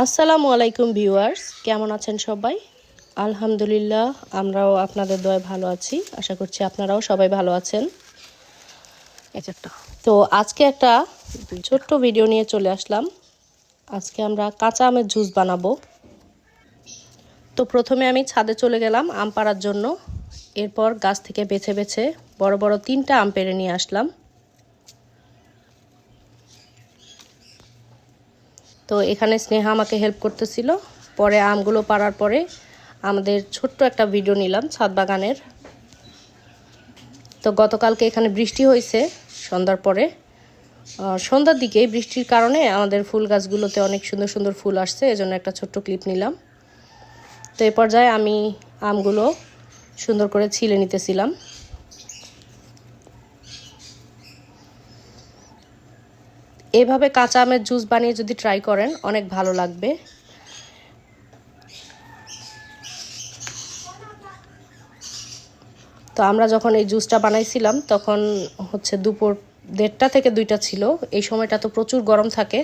আসসালামু আলাইকুম ভিউয়ার্স, কেমন আছেন সবাই? আলহামদুলিল্লাহ, আমরাও আপনাদের দয় ভালো আছি। আশা করছি আপনারাও সবাই ভালো আছেন। তো আজকে একটা ছোট্ট ভিডিও নিয়ে চলে আসলাম। আজকে আমরা কাঁচা আমের জুস বানাবো। তো প্রথমে আমি ছাদে চলে গেলাম আম পাড়ার জন্য। এরপর গাছ থেকে বেছে বেছে বড় বড় তিনটা আম পেড়ে নিয়ে আসলাম। তো এখানে স্নেহা আমাকে হেল্প করতেছিল। পরে আমগুলো পাড়ার পরে আমাদের ছোট্ট একটা ভিডিও নিলাম ছাদ বাগানের। তো গতকালকে এখানে বৃষ্টি হয়েছে সন্ধ্যার পরে। সন্ধ্যার দিকে বৃষ্টির কারণে আমাদের ফুল গাছগুলোতে অনেক সুন্দর সুন্দর ফুল আসছে, এজন্য একটা ছোট্ট ক্লিপ নিলাম। তো এ পর্যায়ে আমি আমগুলো সুন্দর করে ছিলে নিতেছিলাম। এভাবে কাঁচা আমের জুস বানিয়ে যদি ট্রাই করেন, অনেক ভালো লাগবে। তো আমরা যখন এই জুসটা বানাইছিলাম, তখন হচ্ছে দুপুর দেড়টা থেকে দুইটা ছিল। এই সময়টা তো প্রচুর গরম থাকে।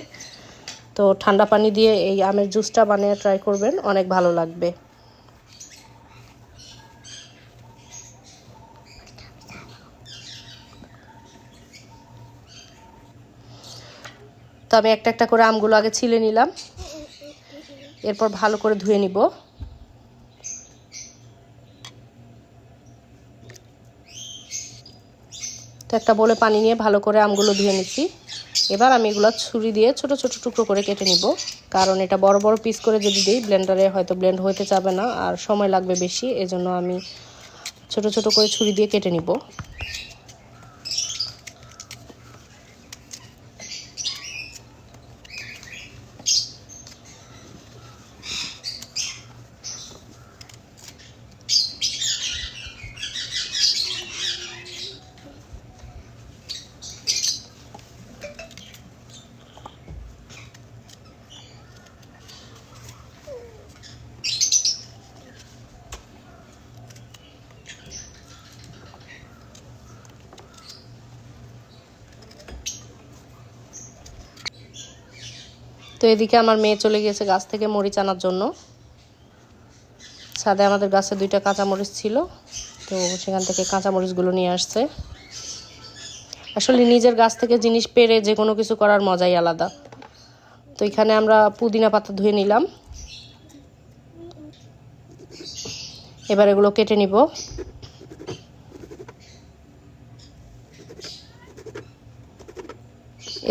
তো ঠান্ডা পানি দিয়ে এই আমের জুসটা বানিয়ে ট্রাই করবেন, অনেক ভালো লাগবে। তো আমি একটা একটা করে আমগুলো আগে ছিলে নিলাম। এরপর ভালো করে ধুয়ে নিব। তো একটা বলে পানি নিয়ে ভালো করে আমগুলো ধুয়ে নিচ্ছি। এবার আমি এগুলো ছুরি দিয়ে ছোট ছোট টুকরো করে কেটে নিব। কারণ এটা বড় বড় পিস করে যদি দিই ব্লেন্ডারে হয়তো ব্লেন্ড হইতে যাবে না। আর সময় লাগবে বেশি, এজন্য আমি ছোট ছোট করে ছুরি দিয়ে কেটে নিব। তো এদিকে আমার মেয়ে চলে গিয়েছে গাছ থেকে মরিচ আনার জন্য। ছাদে আমাদের গাছে দুইটা কাঁচামরিচ ছিল, তো সেখান থেকে কাঁচামরিচগুলো নিয়ে আসছে। আসলে নিজের গাছ থেকে জিনিস পেরে যে কোনো কিছু করার মজাই আলাদা। তো এখানে আমরা পুদিনা পাতা ধুয়ে নিলাম। এবার এগুলো কেটে নিব।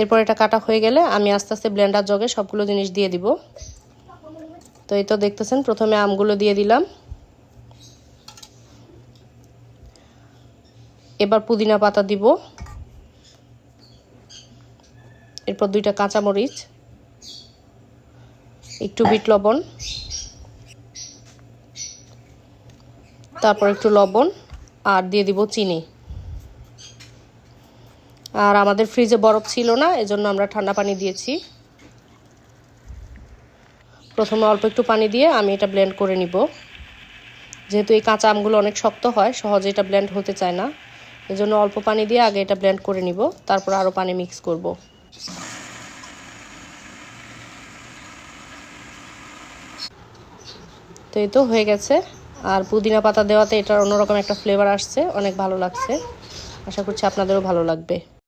এরপর এটা কাটা হয়ে গেলে আমি আস্তে আস্তে ব্লেন্ডার জগে সবগুলো জিনিস দিয়ে দিব। তো এই তো দেখতেছেন, প্রথমে আমগুলো দিয়ে দিলাম। এবার পুদিনা পাতা দিব। এরপর দুইটা কাঁচামরিচ, একটু বিট লবণ, তারপর একটু লবণ, আর দিয়ে দিব চিনি। আর আমাদের ফ্রিজে বরফ ছিল না, এজন্য আমরা ঠান্ডা পানি দিয়েছি। প্রথমে অল্প একটু পানি দিয়ে আমি এটা ব্লেন্ড করে নিব। যেহেতু এই কাঁচা আমগুলো অনেক শক্ত হয়, সহজে এটা ব্লেন্ড হতে চায় না। এজন্য অল্প পানি দিয়ে আগে এটা ব্লেন্ড করে নিব, তারপর আরও পানি মিক্স করব। তো এই তো হয়ে গেছে। আর পুদিনা পাতা দেওয়াতে এটার অন্যরকম একটা ফ্লেভার আসছে, অনেক ভালো লাগছে। আশা করছি আপনাদেরও ভালো লাগবে।